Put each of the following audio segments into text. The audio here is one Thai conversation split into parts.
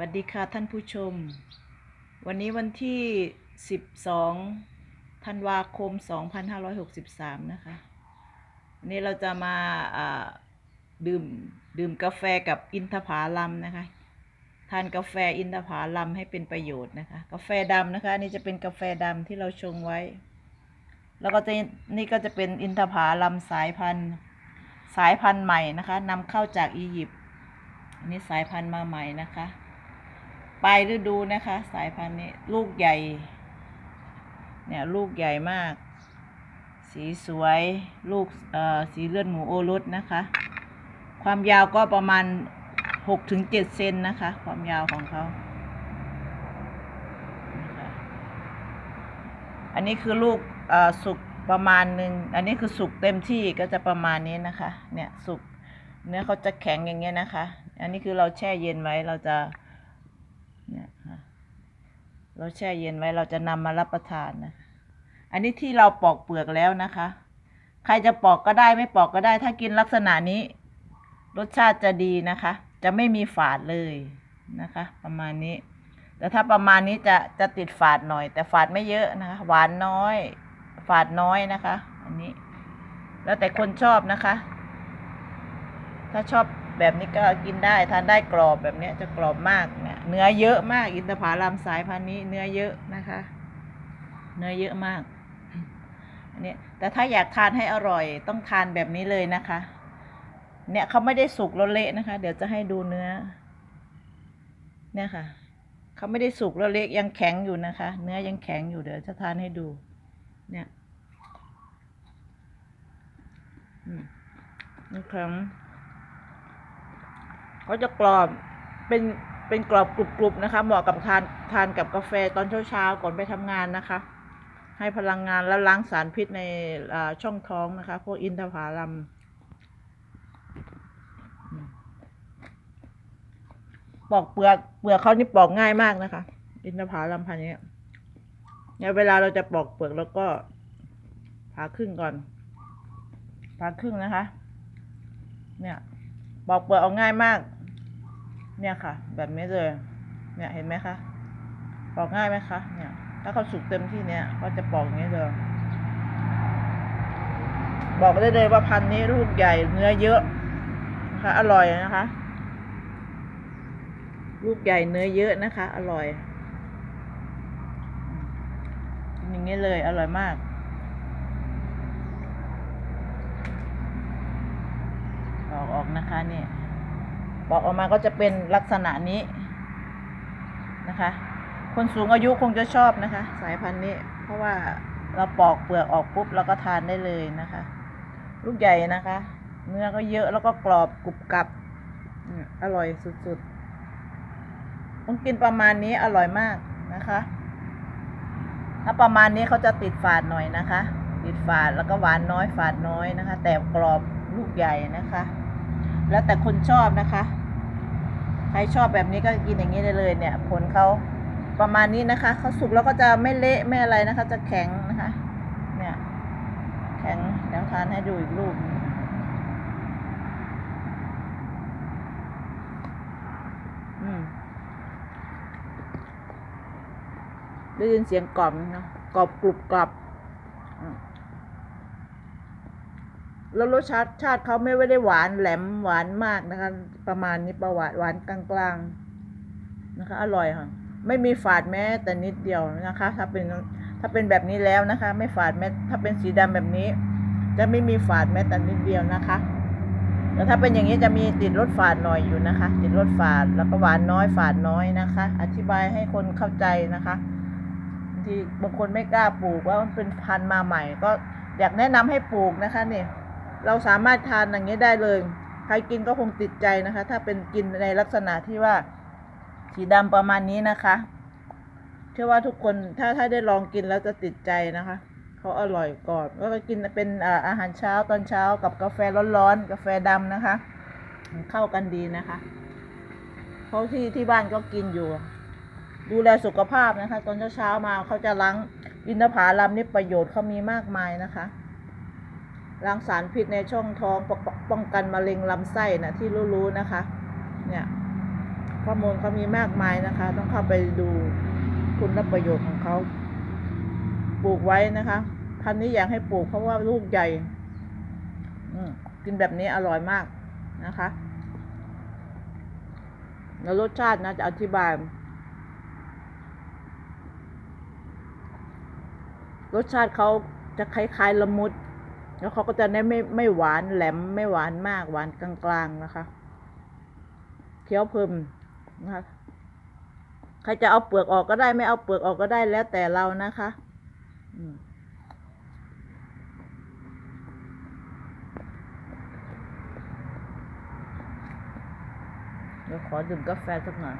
วัสดีค่ะท่านผู้ชม วันนี้วันที่ 12 ธันวาคม 2563 นะคะวันนี้เราจะมาอ่าดื่มดื่มกาแฟกับอินทผลัมนะคะ ทานกาแฟอินทผลัมให้เป็นประโยชน์นะคะ กาแฟดำนะคะ นี่จะเป็นกาแฟดำที่เราชงไว้ แล้วก็จะนี่ก็จะเป็นอินทผลัมสายพันธุ์สายพันธุ์ใหม่นะคะนำเข้าจากอียิปต์อันนี้สายพันธุ์มาใหม่นะคะ ปลายฤดูนะคะ สายพันธุ์นี้ลูกใหญ่ เนี่ยลูกใหญ่มาก สีสวยลูกเอ่อสีเลือดหมูโอรสนะคะ ความยาวก็ประมาณหกถึงเจ็ดเซนนะคะ ความยาวของเขาอันนี้คือลูกเอ่อสุกประมาณหนึ่ง อันนี้คือสุกเต็มที่ก็จะประมาณนี้นะคะ เนี่ยสุกเนื้อเขาจะแข็งอย่างเงี้ยนะคะ อันนี้คือเราแช่เย็นไว้เราจะ นี่ยค่ะเราแช่เย็นไว้เราจะนำมารับประทานนะ อันนี้ที่เราปอกเปลือกแล้วนะคะ ใครจะปอกก็ได้ไม่ปอกก็ได้ ถ้ากินลักษณะนี้ รสชาติจะดีนะคะ จะไม่มีฝาดเลยนะคะ ประมาณนี้ แต่ถ้าประมาณนี้จะจะติดฝาดหน่อย แต่ฝาดไม่เยอะนะคะ หวานน้อย ฝาดน้อยนะคะ อันนี้ แล้วแต่คนชอบนะคะ ถ้าชอบ แบบนี้ก็กินได้ทานได้กรอบแบบนี้จะกรอบมากเนี่ยเนื้อเยอะมากอินทผลัมสายพันธุ์นี้ เนื้อเยอะนะคะ เนื้อเยอะมากอันนี้แต่ถ้าอยากทานให้อร่อย ต้องทานแบบนี้เลยนะคะ เนี่ยเขาไม่ได้สุกแล้วเละนะคะ เดี๋ยวจะให้ดูเนื้อ เนี่ยค่ะเขาไม่ได้สุกแล้วเละยังแข็งอยู่นะคะ เนื้อยังแข็งอยู่เดี๋ยวจะทานให้ดู เนี่ยอืมนี่แข็ง เขาจะกรอบเป็นเป็นกรอบกรุบๆนะคะ เหมาะกับทานทานกับกาแฟตอนเช้าๆก่อนไปทำงานนะคะ ให้พลังงานแล้วล้างสารพิษในช่องท้องนะคะ พวกอินทผลัมปอกเปลือกเปลือกเขานี่ปอกง่ายมากนะคะ อินทผลัมพันนี้เนี่ยเวลาเราจะปอกเปลือกแล้วก็ผ่าครึ่งก่อนผ่าครึ่งนะคะ เนี่ยปอกเปลือกเอาง่ายมาก เนี่ยค่ะ แบบนี้เลย เนี่ยเห็นไหมคะปอกง่ายไหมคะ เนี่ย ถ้าเขาสุกเต็มที่เนี่ยเขาจะปอกอย่างนี้เลย บอกได้เลยว่าพันธุ์นี้ลูกใหญ่เนื้อเยอะนะคะอร่อยนะคะ ลูกใหญ่เนื้อเยอะนะคะ อร่อยอย่างนี้เลยอร่อยมากปอกออกนะคะเนี่ย ปอกออกมาก็จะเป็นลักษณะนี้นะคะ คนสูงอายุคงจะชอบนะคะ สายพันธุ์นี้ เพราะว่าเราปอกเปลือกออกปุ๊บเราก็ทานได้เลยนะคะ ลูกใหญ่นะคะ เนื้อก็เยอะแล้วก็กรอบกรุบกรับอร่อยสุดๆต้องกินประมาณนี้อร่อยมากนะคะ ถ้าประมาณนี้เขาจะติดฝาดหน่อยนะคะ ติดฝาดแล้วก็หวานน้อยฝาดน้อยนะคะ แต่กรอบลูกใหญ่นะคะ แล้วแต่คนชอบนะคะ ใครชอบแบบนี้ก็กินอย่างนี้ได้เลยเนี่ย ผลเขาประมาณนี้นะคะเขาสุกแล้วก็จะไม่เละไม่อะไรนะคะ จะแข็งนะคะ เนี่ย แข็งเดี๋ยวทานให้ดูอีกรูปอืมได้ยินเสียงกรอบไหมคะกรอบกรุบกรับอืม แล้วรสชาติชาติเขาไม่ได้หวานแหลมหวานมากนะคะ ประมาณนี้ประวัติหวานกลางๆนะคะ อร่อยค่ะ ไม่มีฝาดแม้แต่นิดเดียวนะคะ ถ้าเป็นถ้าเป็นแบบนี้แล้วนะคะ ไม่ฝาดแม้ถ้าเป็นสีดำแบบนี้ จะไม่มีฝาดแม้แต่นิดเดียวนะคะแต่ถ้าเป็นอย่างนี้จะมีติดรสฝาดหน่อยอยู่นะคะ ติดรสฝาดแล้วก็หวานน้อยฝาดน้อยนะคะ อธิบายให้คนเข้าใจนะคะบางทีบางคนไม่กล้าปลูกว่ามันเป็นพันธุ์มาใหม่ ก็อยากแนะนำให้ปลูกนะคะเนี่ย เราสามารถทานอย่างนี้ได้เลย ใครกินก็คงติดใจนะคะ ถ้าเป็นกินในลักษณะที่ว่าสีดำประมาณนี้นะคะ เชื่อว่าทุกคนถ้าถ้าได้ลองกินแล้วจะติดใจนะคะเขาอร่อยกรอบแล้วก็กินเป็นอาอาหารเช้าตอนเช้ากับกาแฟร้อนๆกาแฟดำนะคะ เข้ากันดีนะคะเพราะที่ที่บ้านก็กินอยู่ ดูแลสุขภาพนะคะ ตอนเช้าๆมาเขาจะล้างอินทผลัมนี่ประโยชน์เขามีมากมายนะคะ ล้างสารพิษในช่องท้องปกป้องกันมะเร็งลำไส้นะที่รู้ๆนะคะ เนี่ยข้อมูลเขามีมากมายนะคะ ต้องเข้าไปดูคุณประโยชน์ของเขาปลูกไว้นะคะพันนี้อยากให้ปลูกเพราะว่าลูกใหญ่กินแบบนี้อร่อยมากนะคะแล้วรสชาตินะจะอธิบาย รสชาติเขาจะคล้ายๆละมุด แล้วเขาก็จะได้ไม่ไม่หวานแหลมไม่หวานมากหวานกลางๆนะคะ เคี้ยวเพิ่มนะคะใครจะเอาเปลือกออกก็ได้ไม่เอาเปลือกออกก็ได้แล้วแต่เรานะคะเดี๋ยวขอดื่มกาแฟสักหน่อย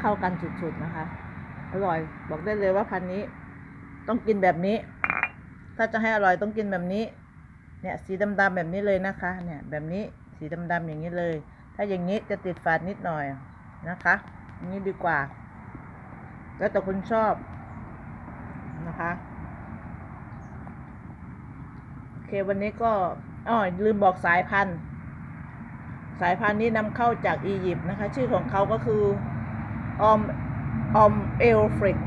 เข้ากันสุดๆนะคะ อร่อย บอกได้เลยว่าพันนี้ ต้องกินแบบนี้ ถ้าจะให้อร่อยต้องกินแบบนี้ เนี่ยสีดำๆแบบนี้เลยนะคะ เนี่ยแบบนี้สีดำๆอย่างนี้เลย ถ้าอย่างนี้จะติดฝาดนิดหน่อยนะคะนี้ดีกว่า แล้วแต่คุณชอบนะคะโอเควันนี้ก็อ้อลืมบอกสายพันธุ์สายพันธุ์นี้นำเข้าจากอียิปต์นะคะ ชื่อของเขาก็คือออม ออมเอลฟริก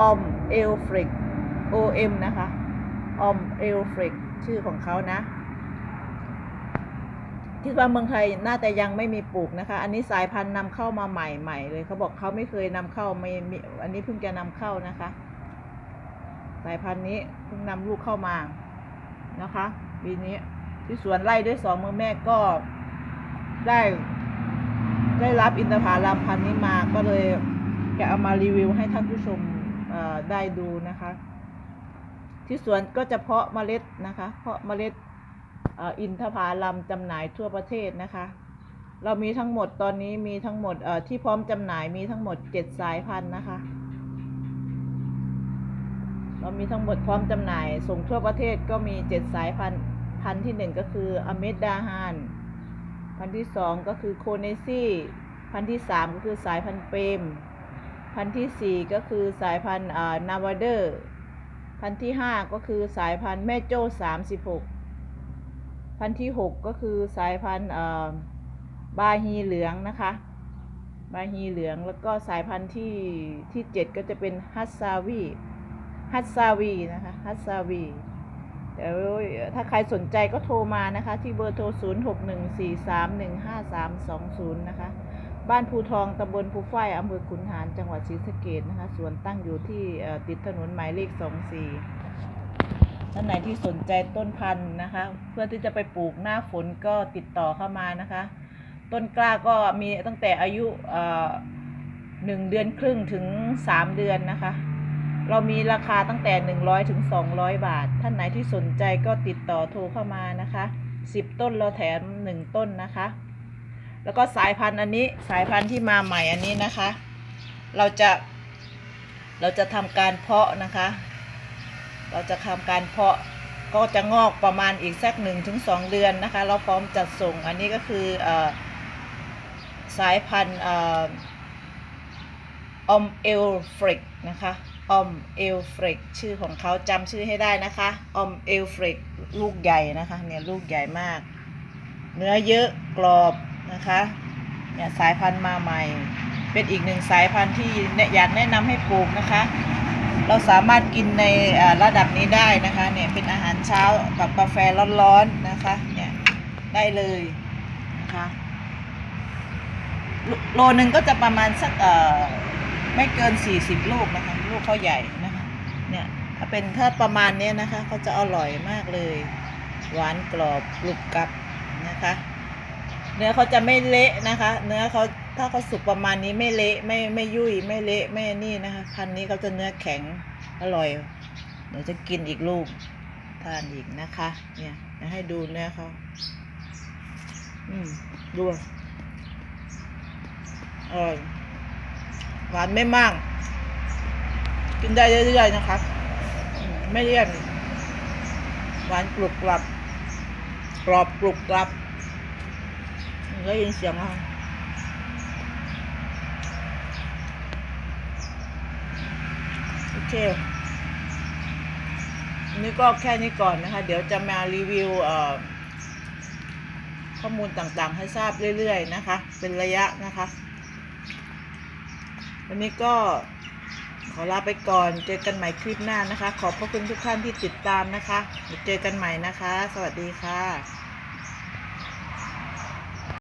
ออมเอลฟริก O M นะคะออมเอลฟริก ชื่อของเขานะคิดว่าเมืองไทยน่าจะยังไม่มีปลูกนะคะ อันนี้สายพันธุ์นำเข้ามาใหม่ใหม่เลยเขาบอกเขาไม่เคยนำเข้าไม่มีอันนี้เพิ่งจะนำเข้านะคะ สายพันธุ์นี้เพิ่งนำลูกเข้ามานะคะปีนี้ที่สวนไร่ด้วยสองมือแม่ก็ได้ ได้รับอินทผลัมพันธุ์นี้มาก็เลยจะเอามารีวิวให้ท่านผู้ชมได้ดูนะคะ ที่สวนก็จะเพาะเมล็ดนะคะ เพาะเมล็ดอินทผลัมจำหน่ายทั่วประเทศนะคะ เรามีทั้งหมดตอนนี้มีทั้งหมดที่พร้อมจำหน่ายมีทั้งหมดเจ็ดสายพันธุ์นะคะ เรามีทั้งหมดพร้อมจำหน่ายส่งทั่วประเทศก็มีเจ็ดสายพันธุ์พันธุ์ที่หนึ่งก็คืออเมดดาฮาน พันธุ์ที่สองก็คือโคเนซี่พันธุ์ที่สามก็คือสายพันธุ์เปรมพันธุ์ที่สี่ก็คือสายพันธุ์นาวาเดอร์ พันธุ์ที่ห้าก็คือสายพันธุ์แม่โจ้สามสิบหกพันธุ์ที่หกก็คือสายพันธุ์บาฮีเหลืองนะคะบาฮีเหลืองแล้วก็สายพันธุ์ที่ที่เจ็ดก็จะเป็นฮัตซาวีฮัตซาวีนะคะฮัตซาวี เดี๋ยวถ้าใครสนใจก็โทรมานะคะ ที่เบอร์โทร 0 6 1 4 3 1 5 3 2 0 นะคะ บ้านภูทองตำบลภูฝ้ายอำเภอขุนหารจังหวัดศรีสะเกดนะคะสวนตั้งอยู่ที่ติดถนนหมายเลข 24 ท่านไหนที่สนใจต้นพันธุ์นะคะ เพื่อที่จะไปปลูกหน้าฝนก็ติดต่อเข้ามานะคะ ต้นกล้าก็มีตั้งแต่อายุหนึ่งเดือนครึ่งถึงสามเดือนนะคะ เรามีราคาตั้งแต่ 100ถึง200 บาท ท่านไหนที่สนใจก็ติดต่อโทรเข้ามานะคะ 10 ต้นเราแถม 1 ต้นนะคะ แล้วก็สายพันธุ์อันนี้สายพันธุ์ที่มาใหม่อันนี้นะคะ เราจะเราจะทำการเพาะนะคะ เราจะทำการเพาะก็จะงอกประมาณอีกสัก1ถึง2เดือนนะคะ เราพร้อมจัดส่งอันนี้ก็คืออสายพันธุ์ออมเอลฟริกนะคะ ออมเอลเฟรกชื่อของเขาจำชื่อให้ได้นะคะออมเอลเฟรกลูกใหญ่นะคะ เนี่ยลูกใหญ่มาก เนื้อเยอะกรอบนะคะเนี่ยสายพันธุ์มาใหม่ เป็นอีกหนึ่งสายพันธุ์ที่เนี่ยอยากแนะนำให้ปลูกนะคะ เราสามารถกินในระดับนี้ได้นะคะเนี่ยเป็นอาหารเช้ากับกาแฟร้อนๆนะคะเนี่ยได้เลยนะคะโลโลนึงก็จะประมาณสักเอ่อ ไม่เกิน 40 ลูกนะคะ ลูกเขาใหญ่นะคะเนี่ยถ้าเป็นถ้าประมาณนี้นะคะเขาจะอร่อยมากเลย หวานกรอบกรุบกรับนะคะ เนื้อเขาจะไม่เละนะคะ เนื้อเขาถ้าเขาสุกประมาณนี้ไม่เละไม่ไม่ยุ่ยไม่เละไม่นี่นะคะพันนี้เขาจะเนื้อแข็งอร่อยเดี๋ยวจะกินอีกลูกทานอีกนะคะ เนี่ยให้ดูเนื้อเขาอืมดูอร่อย หวานไม่มาก กินได้เรื่อยๆนะคะ ไม่เลี่ยน หวานกรุบกรับกรอบกรุบกรับได้ยินเสียงอะโอเคนี่ก็แค่นี้ก่อนนะคะ เดี๋ยวจะมารีวิวข้อมูลต่างๆให้ทราบเรื่อยๆนะคะ เป็นระยะนะคะ วันนี้ก็ขอลาไปก่อน เจอกันใหม่คลิปหน้านะคะ ขอบพระคุณทุกท่านที่ติดตามนะคะเดี๋ยวเจอกันใหม่นะคะ สวัสดีค่ะ